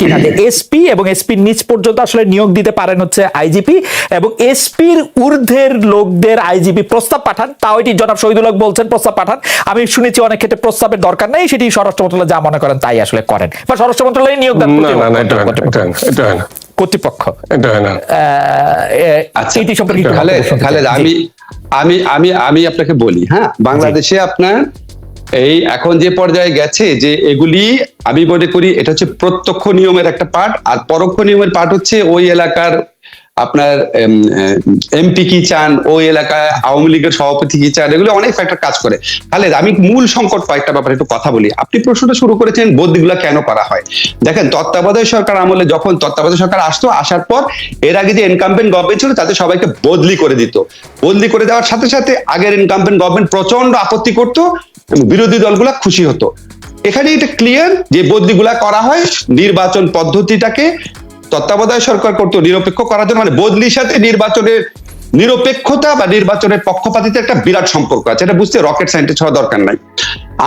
কিনা যে এসপি এবং এসপির নিচ পর্যন্ত আসলে নিয়োগ দিতে পারেন হচ্ছে আইজিপি এবং এসপির ঊর্ধ্বের লোকদের আইজিপি প্রস্তাব পাঠান। তাও এটি জনাব শহীদুল হক বলছেন প্রস্তাব পাঠান। আমি শুনেছি অনেক ক্ষেত্রে প্রস্তাবের দরকার নেই সেটি স্বরাষ্ট্র মন্ত্রণালয় যা মনে করেন তাই আসলে করেন। বা স্বরাষ্ট্র মন্ত্রণালয় নিয়োগ দেন না না না এটা না, এটা না, এটা না। কর্তৃপক্ষ। এটা হয় না। আচ্ছা এটি সম্পর্কে। আমি আমি আমি আমি আপনাকে বলি হ্যাঁ? বাংলাদেশে আপনার এই এখন যে পর্যায়ে গেছে যে এগুলি আমি মনে করি এটা হচ্ছে প্রত্যক্ষ নিয়মের একটা পার্ট আর পরোক্ষ নিয়মের পার্ট হচ্ছে ওই এলাকার আপনার এমপি কি চান, ওই এলাকায় আওয়ামী লীগের সভাপতি কি চান, এগুলো অনেক ফ্যাক্টর কাজ করে। তাহলে আমি মূল সংকট কয়েকটা ব্যাপারে একটু কথা বলি। আপনি প্রশ্নটা শুরু করেছেন বদলিগুলো কেন করা হয়? দেখেন, তত্ত্বাবধায়ক সরকার আমলে যখন তত্ত্বাবধায়ক সরকার আসতো, আসার পর এর আগে যে ইনকাম্পেন্ট গভর্নমেন্ট ছিল, তাতে সবাইকে বদলি করে দিত। বদলি করে দেওয়ার সাথে সাথে আগের ইনকাম্পেন্ট গভর্নমেন্ট প্রচণ্ড আপত্তি করতো বিরোধী দলগুলা খুশি হতো। এখানে এটা ক্লিয়ার যে বদলিগুলা করা হয় নির্বাচন পদ্ধতিটাকে তত্ত্বাবধায়ক সরকার করতো নিরপেক্ষ করার জন্য মানে বদলির সাথে নির্বাচনের নিরপেক্ষতা বা নির্বাচনের পক্ষপাতিতে একটা বিরাট সম্পর্ক আছে। এটা বুঝতে রকেট সায়েন্টিস্ট হওয়া দরকার নাই।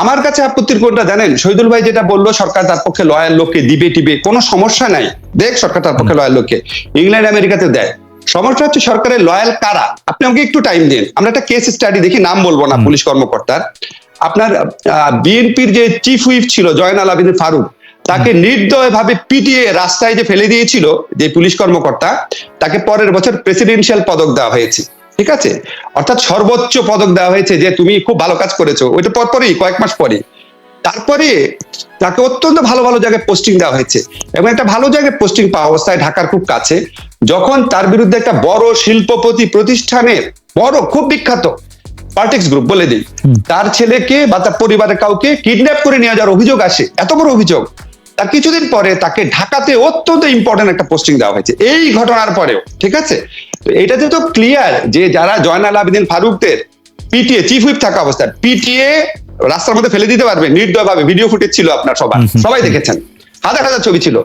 আমার কাছে আপত্তির কোনটা জানেন শহীদুল ভাই যেটা বলল সরকার তার পক্ষে লয়াল লোককে দিবে টিবে কোনো সমস্যা নাই। দেখ সরকার তার পক্ষে লয়াল লোককে। ইংল্যান্ড আমেরিকাতে দেয় সমস্যা হচ্ছে সরকারের লয়াল কারা? আপনি আমাকে একটু টাইম দিন। আমরা একটা কেস স্টাডি দেখি নাম বলব না পুলিশ কর্মকর্তার। আপনার বিএনপির যে চিফ হুইপ ছিল জয়নাল আবিদিন ফারুক তাকে নির্দয় ভাবে পিটিয়ে রাস্তায় যে ফেলে দিয়েছিল যে পুলিশ কর্মকর্তা তাকে পরের বছর প্রেসিডেন্সিয়াল পদক দেওয়া হয়েছে। ঠিক আছে? অর্থাৎ সর্বোচ্চ পদক দেওয়া হয়েছে যে তুমি খুব ভালো কাজ করেছ। ওইটা পরপরই কয়েক মাস পরে তারপরে তাকে অত্যন্ত ভালো ভালো জায়গায় পোস্টিং দেওয়া হয়েছে। এবং একটা ভালো জায়গায় পোস্টিং পাওয়া অবস্থায় ঢাকার খুব কাছে যখন তার বিরুদ্ধে একটা বড় শিল্পপতি প্রতিষ্ঠানের বড় খুব বিখ্যাত পার্টিক্স গ্রুপ বলে দিই। তার ছেলেকে বা তার পরিবারের কাউকে কিডন্যাপ করে নিয়ে যাওয়ার অভিযোগ আসে। এত বড় অভিযোগ। তার কিছুদিন পরে তাকে ঢাকাতে অত্যন্ত ইম্পর্টেন্ট একটা পোস্টিং দেওয়া হয়েছে। এই ঘটনার পরেও ঠিক আছে? তো এটাতে তো ক্লিয়ার যে যারা জয়নাল আবেদিন ফারুকদের পিটিএ চিফ হুইপ থাকা অবস্থায় পিটিএ রাস্তার মধ্যে ফেলে দিতে পারবে নির্দয় ভাবে ভিডিও ফুটেজ ছিল আপনার সবার। সবাই দেখেছেন। হাজার হাজার ছবি ছিল।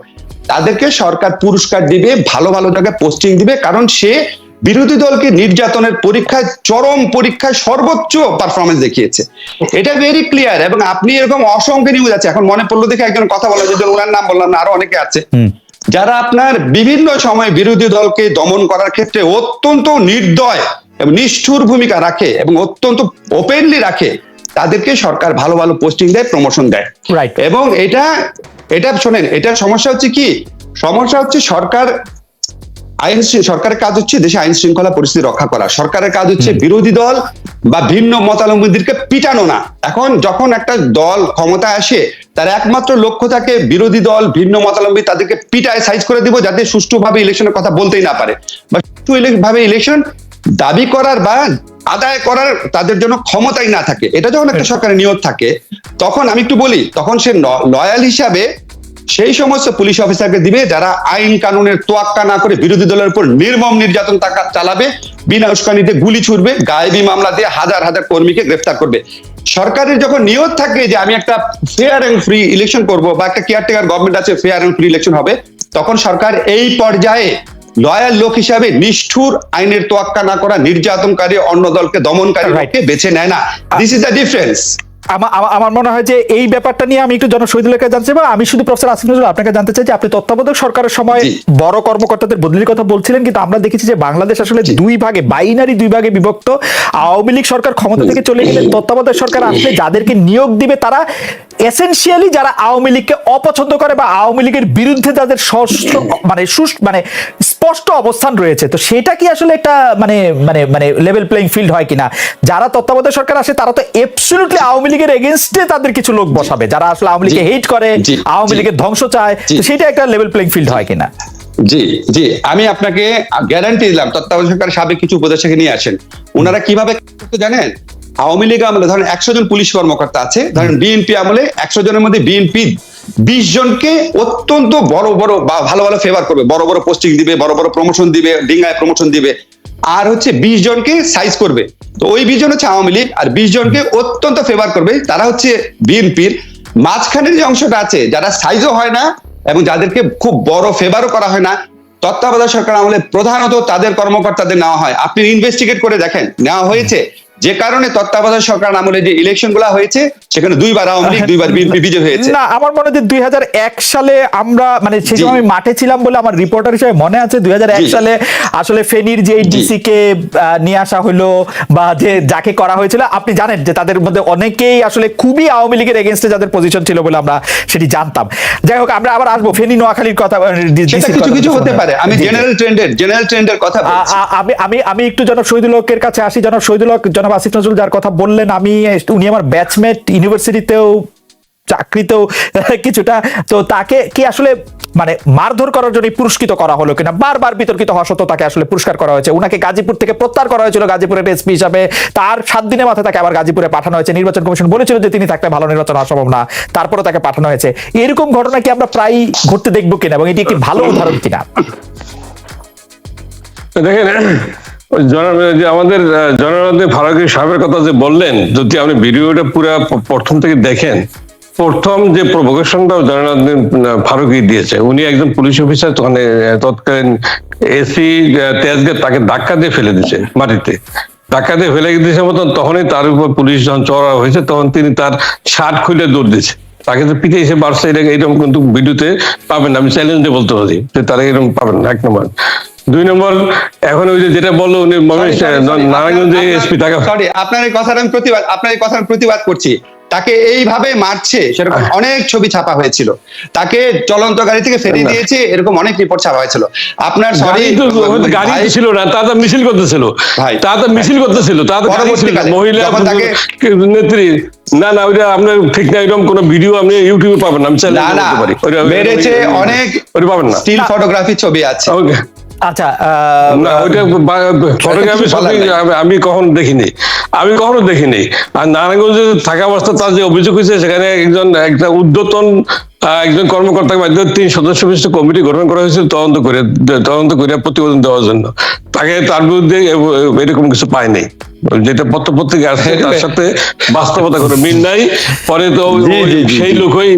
তাদেরকে সরকার পুরস্কার দিবে ভালো ভালো জায়গায় পোস্টিং দিবে কারণ সে বিরোধী দলকে নির্যাতনের পরীক্ষায় চরম পরীক্ষায় সর্বোচ্চ পারফরমেন্স দেখিয়েছে। এটা ভেরি ক্লিয়ার এবং আপনি এরকম অসংখ্য নিউজ আছে। এখন মনে পড়ল দেখে একজন কথা বলা যেজন ওনার নাম বললাম না আরও অনেকে আছে। যারা আপনার বিভিন্ন সময় বিরোধী দলকে দমন করার ক্ষেত্রে অত্যন্ত নির্দয় এবং নিষ্ঠুর ভূমিকা রাখে এবং অত্যন্ত ওপেনলি রাখে তাদেরকে সরকার ভালো ভালো পোস্টিং দেয় প্রমোশন দেয়। এবং এটা এটা শোনেন এটার সমস্যা হচ্ছে কি? সমস্যা হচ্ছে সরকার আইন সরকারের কাজ হচ্ছে দেশে আইন শৃঙ্খলা পরিস্থিতি রক্ষা করা। সরকারের কাজ হচ্ছে বিরোধী দল বা ভিন্ন মতালম্বীদেরকে পিটানো না। এখন যখন একটা দল ক্ষমতায় আসে তার একমাত্র লক্ষ্য থাকে বিরোধী দল ভিন্ন মতালম্বী তাদেরকে পিটায় সাইজ করে দিব যাতে সুষ্ঠুভাবে ইলেকশনের কথা বলতেই না পারে। বা সুষ্ঠু ভাবে ইলেকশন দাবি করার বা আদায় করার তাদের জন্য ক্ষমতাই না থাকে। এটা যখন একটা সরকারের নিয়োগ থাকে তখন আমি একটু বলি তখন সে লয়াল হিসাবে সেই সমস্ত পুলিশ অফিসারকে দিবে যারা আইন কানুনের তোয়াক্কা না করে বিরোধী দলের উপর নির্মম নির্যাতন তাকা- চালাবে বিনা উস্কানিতে গুলি ছুড়বে গায়েবী মামলা দিয়ে হাজার হাজার কর্মীকে গ্রেফতার করবে। সরকারের যখন নিয়ত থাকে যে আমি একটা ফেয়ার এন্ড ফ্রি ইলেকশন করব বা একটা কেয়ারটেকার গভর্নমেন্ট আছে ফেয়ার এন্ড ফ্রি ইলেকশন হবে তখন সরকার এই পর্যায়ে লয়াল লোক হিসাবে নিষ্ঠুর আইনের তোয়াক্কা না করা নির্যাতনকারী অন্য দলকে দমনকারী বেছে নেয় না। দিস ইজ দ্য ডিফারেন্স আমার মনে হয় যে এই ব্যাপারটা নিয়ে আমি একটু জন শহীদুল্লাহকে জানতে চাই আমি শুধু প্রফেসর আসিফ নজরুল আপনাকে জানতে চাই যে আপনি তত্ত্বাবধায়ক সরকারের সময় বড় কর্মকর্তাদের বদলির কথা বলছিলেন কিন্তু আমরা দেখেছি যে বাংলাদেশ আসলে দুই ভাগে বাইনারি দুই ভাগে বিভক্ত। আওয়ামী লীগ সরকার ক্ষমতা থেকে চলে গেলে তত্ত্বাবধায়ক সরকার আসলে যাদেরকে নিয়োগ দিবে তারা এসেনশিয়ালি যারা আওয়ামী লীগকে অপছন্দ করে বা আওয়ামী লীগের বিরুদ্ধে যাদের মানে মানে স্পষ্ট অবস্থান রয়েছে। তো সেটা কি আসলে একটা মানে মানে মানে লেভেল প্লেইং ফিল্ড হয় কিনা? যারা তত্ত্বাবধায়ক সরকার আসে তারা তো এবসলিউটলি আওয়ামী লীগের এগেনস্টে তাদের কিছু লোক বসাবে। যারা আসলে আওয়ামী লীগকে হেট করে আওয়ামী লীগের ধ্বংস চায় তো সেটা একটা লেভেল প্লেইং ফিল্ড হয় কিনা? জি জি। আমি আপনাকে গ্যারান্টি দিলাম তত্ত্বাবধায়ক সরকারের সাবেক কিছু উপদেষ্টাকে নিয়ে আসেন। ওনারা কীভাবে করতে জানেন আওয়ামী লীগ আমলে ধরেন একশো জন পুলিশ কর্মকর্তা আছে ধরেন বিএনপি আমলে একশো জনের মধ্যে বিএনপি বিশ জনকে অত্যন্ত বড় বড় বা ভালো ভালো ফেভার করবে। বড় বড় পোস্টিং দিবে, বড় বড় প্রমোশন দিবে ডিঙ্গায় প্রমোশন দিবে। আর হচ্ছে বিশ জনকে সাইজ করবে। তো ওই বিশ জন হচ্ছে আওয়ামী লীগ, আর বিশ জনকে অত্যন্ত ফেভার করবে। তারা হচ্ছে বিএনপির মাঝখানের যে অংশটা আছে, যারা সাইজও হয় না এবং যাদেরকে খুব বড় ফেভারও করা হয় না, তত্ত্বাবধায়ক সরকার আমলে প্রধানত তাদের কর্মকর্তাদের নেওয়া হয়। আপনি ইনভেস্টিগেট করে দেখেন, নেওয়া হয়েছে। যে কারণে তত্ত্বাবধায়ক সরকার আমলে যে ইলেকশনগুলা হয়েছে সেখানে দুইবার আওয়ামী লীগ দুইবার বিএনপি বিজয় হয়েছে। না আমার মনে হয় দুই সালে আমরা মানে সেই সময় আমি মাঠে ছিলাম বলে আমার রিপোর্টার হিসেবে মনে আছে দুই জি। সালে আসলে ফেনীর যে ডিসি কে নিয়ে আসা হলো বা যে যাকে করা হয়েছিল আপনি জানেন যে তাদের মধ্যে অনেকেই আসলে খুবই আওয়ামী লীগের এগেনস্টে যাদের পজিশন ছিল বলে আমরা সেটি জানতাম। যাই হোক আমরা আবার আসব ফেনী নোয়াখালীর কথা কিছু কিছু হতে পারে। আমি। জেনারেল ট্রেন্ডের জেনারেল ট্রেন্ডের কথা বলছি। আমি আমি আমি একটু জনাব শহীদুল হকের কাছে আসি। জনাব শহীদুল হক জনাব আসিফ নজরুল যার কথা বললেন, আমি, উনি আমার ব্যাচমেট ইউনিভার্সিটিতেও চাকরিতেও, কিছুটা। তো তাকে কি আসলে মানে মারধর করার জন্য পুরস্কৃত করা হলো কিনা? বারবার বিতর্কিত হওয়া সত্ত্বেও তাকে আসলে পুরস্কার করা হয়েছে। উনাকে গাজীপুর থেকে প্রত্যাহার করা হয়েছিল গাজীপুরের এসপি হিসাবে। তার সাত দিনের মাথায় তাকে আবার গাজীপুরে পাঠানো হয়েছে। নির্বাচন কমিশন বলেছিল যে তিনি থাকলে ভালো নির্বাচন হওয়া সম্ভব না। তারপরে তাকে পাঠানো হয়েছে। এরকম ঘটনা কি আমরা প্রায় ঘটতে দেখব কিনা? এবং এটি একটি ভালো উদাহরণ কিনা? দেখেন যে আমাদের আহ, জননাথ ফারুকি সাহেবের কথা যে বললেন যদি আপনি ভিডিওটা পুরো প্রথম থেকে দেখেন প্রথম যে প্রভোকেশনটা জননাথ ফারুকি দিয়েছে উনি একজন পুলিশ অফিসার ওখানে তৎকালীন এসি তেজগে তাকে ধাক্কা দিয়ে ফেলে দিয়েছে মাটিতে ধাক্কা দিয়ে ফেলে দিয়েছে মতন তখনই তার উপর পুলিশ যখন চড়া হয়েছে তখন তিনি তার শার্ট খুলে দৌড় দিয়েছে তাকে তো পিঠে এসে বাড়ছে এরকম কিন্তু ভিডিওতে পাবেন। আমি চ্যালেঞ্জ বলতে পারি যে তারা এরকম পাবেন এক নম্বর দুই নম্বর এখন ওই যে যেটা বলল উনি নারায়ণগঞ্জে এসপি তাকে সরি আপনার এই কথার আমি প্রতিবাদ আপনার এই কথার প্রতিবাদ করছি। তাকে এইভাবে মারছে সেরকম অনেক ছবি ছাপা হয়েছিল। তাকে চলন্ত গাড়ি থেকে ফেরিয়ে দিয়েছে এরকম অনেক রিপোর্ট ছাপা হয়েছিল। আপনার সরি গাড়ি ছিল না তা তো মিছিল করতেছিল। ভাই। তা তো মিছিল করতেছিল তা তো। মহিলা নেত্রী না না ওইটা আপনার ঠিক না এরকম কোনো ভিডিও আপনি ইউটিউবে পাবেন না আমি চ্যালেঞ্জ না না মেরেছে অনেক পাবেন না। স্টিল ফটোগ্রাফি ছবি আছে। ওকে। আচ্ছা না ওইটা ফটোগ্রাফি কিছু আমি কখনো দেখিনি। আমি কখনো দেখিনি। আর নারায়ণগঞ্জে থাকা অবস্থা তার যে অভিযোগ হয়েছে সেখানে একজন একটা উদ্যতন একজন কর্মকর্তাকে মাধ্যমে তিন সদস্য বিশিষ্ট কমিটি গঠন করা হয়েছিল তদন্ত করে তদন্ত করে প্রতিবেদন দেওয়ার জন্য। তাকে তার বিরুদ্ধে এরকম কিছু পায়নি। যেটা পত্র পত্রিকা আছে তার সাথে বাস্তবতা করে মিল নাই। পরে তো সেই লোকই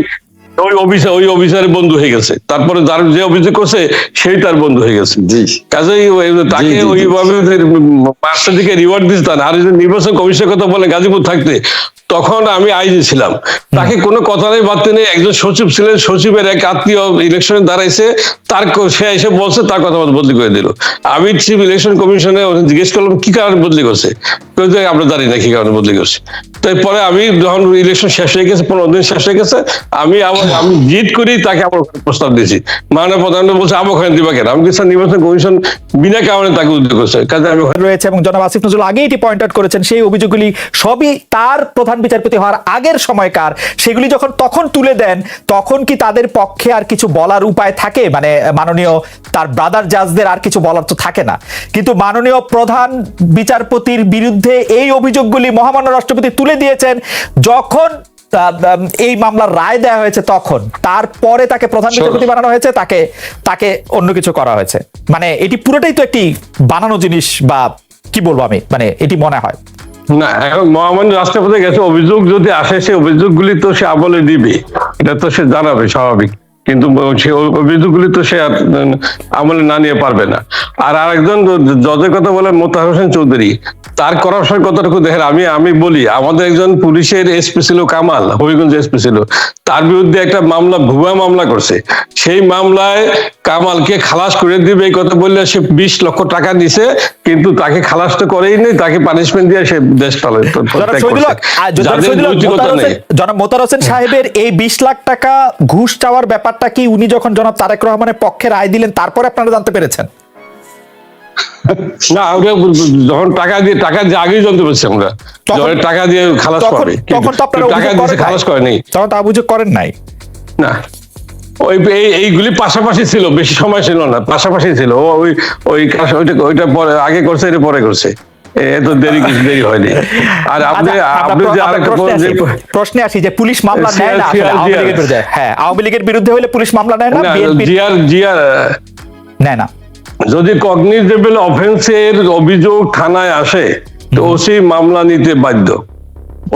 ওই অফিসার ওই অফিসারের বন্ধু হয়ে গেছে। তারপরে যার যে অভিযোগ করছে সেই তার বন্ধু হয়ে গেছে। জি। কাজেই তাকে। ওইভাবে পাঁচটা দিকে রিওয়ার্ড দিতেন আর নির্বাচন কমিশনের কথা বলে গাজীপুর থাকতে তখন আমি আইজি ছিলাম। তাকে কোনো কথা নেই বাড়তে নেই একজন সচিব ছিলেন, সচিবের এক আত্মীয় ইলেকশনে দাঁড়াইছে তার সে এসে বলছে, তার কথা বদলি করে দিল। আমি চিফ ইলেকশন কমিশনে জিজ্ঞেস করলাম, কি কারণে বদলি করছে? আমরা জানি না কি কারণে বদলি করছে। তাই পরে আমি যখন ইলেকশন শেষ হয়ে গেছে, পনেরো দিন শেষ হয়ে গেছে, আমি আবার, আমি জিত করি, তাকে আবার প্রস্তাব দিয়েছি। মাননীয় প্রধানমন্ত্রী বলছে আমার ওখানে দিবা কেন? আমি কিছু নির্বাচন কমিশন বিনা কারণে তাকে উদ্যোগ করছে। কাজে আমি রয়েছে এবং জনাব আসিফ নজরুল আগে এটি পয়েন্ট আউট করেছেন, সেই অভিযোগগুলি সবই তার প্রধান বিচারপতি হওয়ার আগের সময়কার সেগুলি যখন তখন তুলে দেন তখন কি তাদের পক্ষে আর কিছু বলার উপায় থাকে? মানে মাননীয় তার ব্রাদার জাজদের আর কিছু বলার তো থাকে না। কিন্তু মাননীয় প্রধান বিচারপতির বিরুদ্ধে এই অভিযোগগুলি মহামান্য রাষ্ট্রপতি তুলে দিয়েছেন যখন এই মামলার রায় দেওয়া হয়েছে তখন তারপরে তাকে প্রধান বিচারপতি বানানো হয়েছে তাকে তাকে অন্য কিছু করা হয়েছে। মানে এটি পুরোটাই তো একটি বানানো জিনিস বা কি বলব আমি? মানে এটি মনে হয়। না, এখন মহামান্য রাষ্ট্রপতি গেছে, অভিযোগ যদি আসে, সেই অভিযোগগুলি তো সে আমলে দিবে এটা তো সে জানাবে, স্বাভাবিক। কিন্তু সে অভিযোগগুলি তো সে আমলে না নিয়ে পারবে না। আর আরেকজন জজের কথা বলে মোতাহার হোসেন চৌধুরী তার করাপশন কতটুকু দেখেন আমি আমি বলি আমাদের একজন পুলিশের এসপি ছিল কামাল হবিগঞ্জ এসপি ছিল। তার বিরুদ্ধে একটা মামলা ভুয়া মামলা করছে। সেই মামলায় কামালকে খালাস করে দিবে এই কথা বললে সে বিশ লক্ষ টাকা দিছে কিন্তু তাকে খালাস তো করেই নেই তাকে পানিশমেন্ট দিয়ে সে দেশ পালন জনাব মোতার হোসেন- সাহেবের এই বিশ লাখ টাকা ঘুষ চাওয়ার ব্যাপারটা কি? উনি যখন জনাব তারেক রহমানের পক্ষে রায় দিলেন তারপরে আপনারা জানতে পেরেছেন? না যখন টাকা দিয়ে টাকা দিয়ে আগেই জানতে পারছি আমরা। টাকা দিয়ে খালাস কিন্তু তখন তো আপনারা টাকা করেন খালাস করে নেই তখন তো অভিযোগ করেন নাই। না। ওই এই- এইগুলি পাশাপাশি ছিল বেশি সময় ছিল না পাশাপাশি ছিল। ওই ওই ওইটা ওইটা পরে আগে করছে এটা পরে করছে। এত দেরি কিছু দেরি হয়নি। আর আপনি আচ্ছা, আপনি যে আরেকটা প্রশ্নে যে আসি। যে পুলিশ মামলা নেয় না আসলে আওয়ামী লীগের বিরুদ্ধে হ্যাঁ আওয়ামী লীগের বিরুদ্ধে হলে পুলিশ মামলা নেয় না না, জিয়ার জিয়ার নেয় না। যদি কগনিজেবল অফেন্সের অভিযোগ থানায় আসে তো ওসি মামলা নিতে বাধ্য।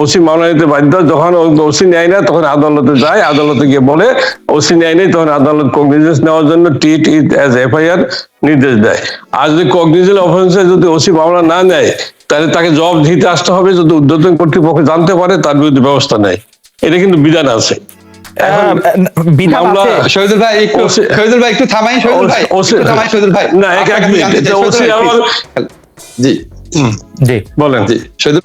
ওসি মামলা নিতে বাধ্য যখন ওসি নেয় না তখন আদালতে যায়। আদালতে গিয়ে বলে ওসি নেয় নেই তখন আদালত কগনিজেন্স নেওয়ার জন্য টিট ইট অ্যাজ এফআইআর নির্দেশ দেয়। আর যদি কগনিজেবল অফেন্সে যদি ওসি মামলা না নেয় তাহলে তাকে জবাব দিতে আসতে হবে। যদি উদ্যোতন কর্তৃপক্ষ জানতে পারে তার বিরুদ্ধে ব্যবস্থা নেয়। এটা কিন্তু বিধান আছে। জি। জি। বলেন। জি।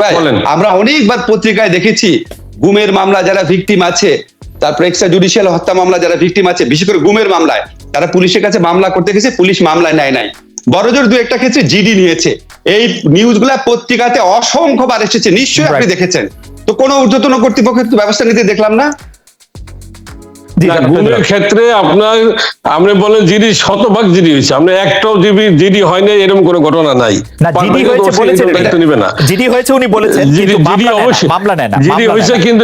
ভাই বলেন। আমরা অনেকবার পত্রিকায় দেখেছি গুমের মামলা যারা ভিকটিম আছে তারপর এক্সট্রা জুডিশিয়াল হত্যা মামলা যারা ভিকটিম আছে বিশেষ করে গুমের মামলায় তারা পুলিশের কাছে মামলা করতে গেছে পুলিশ মামলায় নেয় নাই। বড়জোর দু একটা ক্ষেত্রে জিডি নিয়েছে। এই নিউজগুলা পত্রিকাতে অসংখ্যবার এসেছে নিশ্চয়ই আপনি দেখেছেন। তো কোনো ঊর্ধ্বতন কর্তৃপক্ষের ব্যবস্থা নিতে দেখলাম না? ক্ষেত্রে আপনার আপনি বলেন জিডি শতভাগ জিডি হয়েছে। আপনি একটাও জিবি জিডি হয় না এরকম কোনো ঘটনা নাই। জিডি হয়েছে বলেছেন দায়িত্ব নিবে না। জিডি হয়েছে উনি বলেছেন জিডি কিন্তু মামলা নেয় না, অবশ্যই। মামলা নেয় না জিডি হয়েছে কিন্তু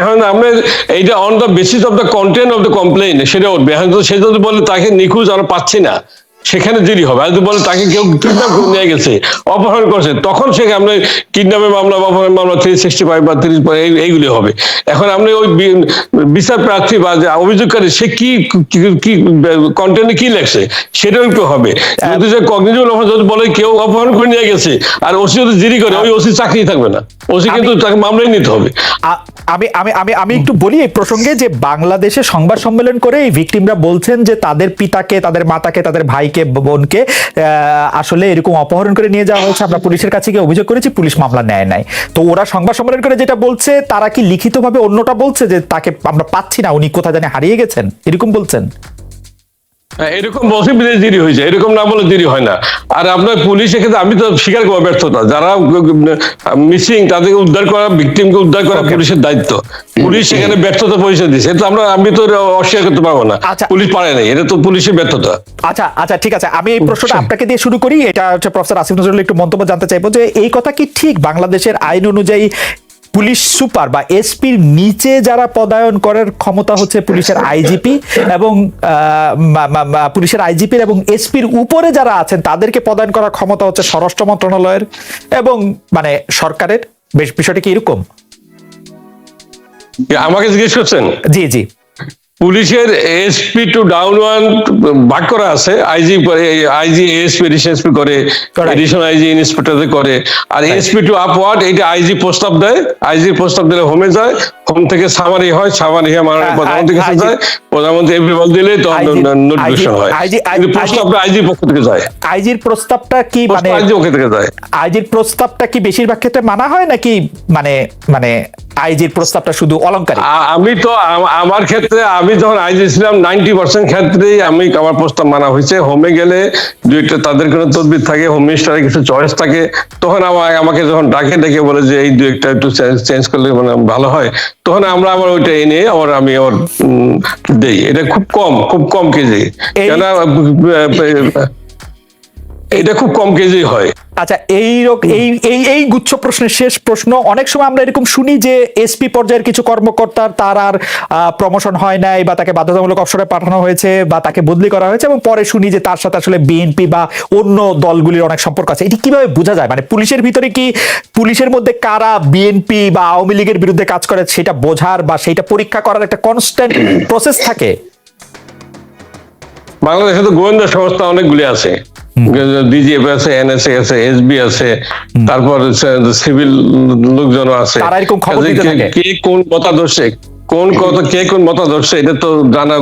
এখন আপনার এইটা on the basis of the content of the complain সেটা উঠবে। এখন তো সে যদি বলে তাকে নিখোঁজ আমরা পাচ্ছি না। সেখানে দেরি হবে। আর বলে তাকে কেউ কিডন্যাপ করে নিয়ে গেছে অপহরণ করছে। তখন সে আপনি কিডন্যাপের মামলা বা অপহরণ মামলা থ্রি সিক্সটি ফাইভ বা তিরিশ এইগুলি হবে। এখন আপনি ওই বিচার প্রার্থী বা যে অভিযোগকারী সে কি কি- কন্টেন্টে কি লেখছে সেটাও একটু হবে। যদি যে কগনিটিভ যদি বলে কেউ অপহরণ করে নিয়ে গেছে আর ওসি যদি জিডি করে ওই ওসি চাকরি থাকবে না। ওসি কিন্তু তাকে মামলাই নিতে হবে। আমি আমি আমি আমি একটু বলি এই প্রসঙ্গে যে বাংলাদেশে সংবাদ সম্মেলন করে এই ভিকটিমরা বলছেন যে তাদের পিতাকে তাদের মাতাকে তাদের ভাইকে বোনকে আহ, আসলে এরকম অপহরণ করে নিয়ে যাওয়া হয়েছে। আমরা পুলিশের কাছে গিয়ে অভিযোগ করেছি পুলিশ মামলা নেয় নাই। তো ওরা সংবাদ সম্মেলন করে যেটা বলছে তারা কি লিখিতভাবে অন্যটা বলছে যে তাকে আমরা পাচ্ছি না উনি কোথায় জানে হারিয়ে গেছেন? এরকম বলছেন? এরকম বসে বিদেশ দেরি হয়েছে এরকম না বলে দেরি হয় না। আর আপনার পুলিশ এক্ষেত্রে আমি তো স্বীকার করব ব্যর্থতা যারা মিসিং তাদেরকে উদ্ধার করা ভিকটিমকে উদ্ধার করা পুলিশের দায়িত্ব। পুলিশ সেখানে ব্যর্থতা পরিচয় দিচ্ছে এটা আমরা আমি তো অস্বীকার করতে পারব না। আচ্ছা। পুলিশ পারে নাই এটা তো পুলিশের ব্যর্থতা। আচ্ছা আচ্ছা ঠিক আছে আমি এই প্রশ্নটা আপনাকে দিয়ে শুরু করি এটা হচ্ছে প্রফেসর আসিফ নজরুল একটু মন্তব্য জানতে চাইব যে এই কথা কি ঠিক? বাংলাদেশের আইন অনুযায়ী পুলিশ সুপার বা এসপির নিচে যারা পদায়ন করার ক্ষমতা হচ্ছে পুলিশের আইজিপি এবং পুলিশের আইজিপির এবং এসপির উপরে যারা আছেন তাদেরকে পদায়ন করার ক্ষমতা হচ্ছে স্বরাষ্ট্র মন্ত্রণালয়ের এবং মানে সরকারের। বেশ বিষয়টা কি এরকম? আমাকে জিজ্ঞেস করছেন? জি জি। পুলিশের এসপি টু ডাউন ওয়ান ভাগ করা আছে আইজি আইজি এসপি এসপি করে. এডিশনাল আইজি ইন্সপেক্টর করে আর এসপি টু আপওয়ার্ড এটা আইজি প্রস্তাব দেয় আইজি প্রস্তাব দিলে হোমে যায় হোম থেকে সামারি হয় সামারি হয়ে মাননীয় প্রধানমন্ত্রীর কাছে যায় প্রধানমন্ত্রী এপ্রিল দিলে তখন নোটিফিকেশন হয় কিন্তু প্রস্তাবটা আইজি পক্ষ থেকে যায় আইজির প্রস্তাবটা কি মানে আইজি পক্ষ থেকে যায় আইজির প্রস্তাবটা কি বেশিরভাগ ক্ষেত্রে মানা হয় নাকি মানে মানে আইজির প্রস্তাবটা শুধু অলংকারিক? আ- আমি তো আমার ক্ষেত্রে আমি যখন আইজি ছিলাম নাইনটি পার্সেন্ট ক্ষেত্রেই আমি আমার প্রস্তাব মানা হয়েছে। হোমে গেলে দু একটা তাদের কোনো তদবির থাকে হোম মিনিস্টারের কিছু চয়েস থাকে। তখন আমার আমাকে যখন ডাকে ডেকে বলে যে এই দু একটা একটু চেঞ্জ করলে মানে ভালো হয়। তখন আমরা আবার ওইটা এনে আবার আমি আবার উম, দেই। এটা খুব কম খুব কম কেজি। কেন এটা খুব কম কেজি হয়। আচ্ছা এই এই এই এই গুচ্ছ প্রশ্নের শেষ প্রশ্ন। অনেক সময় আমরা এরকম শুনি যে এসপি পর্যায়ের কিছু কর্মকর্তার তার আর প্রমোশন হয় নাই বা তাকে বাধ্যতামূলক অবসরে পাঠানো হয়েছে বা তাকে বদলি করা হয়েছে এবং পরে শুনি যে তার সাথে আসলে বিএনপি বা অন্য দলগুলির অনেক সম্পর্ক আছে। এটি কীভাবে বোঝা যায়? মানে পুলিশের ভিতরে কি পুলিশের মধ্যে কারা বিএনপি বা আওয়ামী লীগের বিরুদ্ধে কাজ করে সেটা বোঝার বা সেটা পরীক্ষা করার একটা কনস্ট্যান্ট প্রসেস থাকে? বাংলাদেশে তো গোয়েন্দা সংস্থা অনেকগুলি আছে। ডিজিএফ আছে এনএসএ আছে এসবি আছে তারপর সিভিল লোকজন আছে। কে- কোন কথা দোষে কোন কত কে কোন মতাদর্শে এটা তো জানা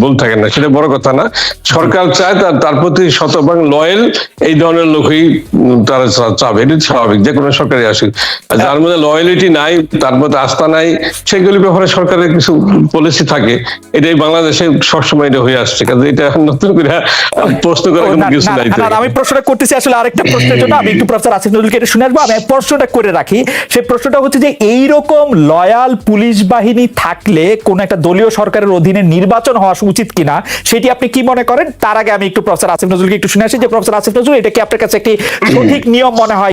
ভুল থাকে না সেটা বড় কথা না। সরকার চায় তার তার প্রতি শতভাগ লয়েল এই ধরনের লোকই তারা চাবে এটা স্বাভাবিক যে কোনো সরকারি আসুক। যার মধ্যে লয়ালিটি নাই তার মধ্যে আস্থা নাই সেগুলি ব্যাপারে সরকারের কিছু পলিসি থাকে এটাই বাংলাদেশে সবসময় এটা হয়ে আসছে কাজে এটা এখন নতুন করে প্রশ্ন করার কোনো কিছু নাই আমি প্রশ্নটা করতেছি আসলে আরেকটা প্রশ্নের জন্য আমি একটু প্রফেসর আসিফ নজরুলকে এটা শুনে আসব আমি প্রশ্নটা করে রাখি সেই প্রশ্নটা হচ্ছে যে এইরকম লয়াল পুলিশ বাহিনী থাকলে কোন একটা দলীয় সরকারের অধীনে নির্বাচন হওয়া উচিত কিনা, সেটি আপনি কি মনে করেন? তার আগে আমি একটু প্রফেসর আসিফ নজরুলকে একটু শুনে আসি যে প্রফেসর আসিফ নজরুল, এটা কি আপনার কাছে একটি সঠিক নিয়ম মনে হয়?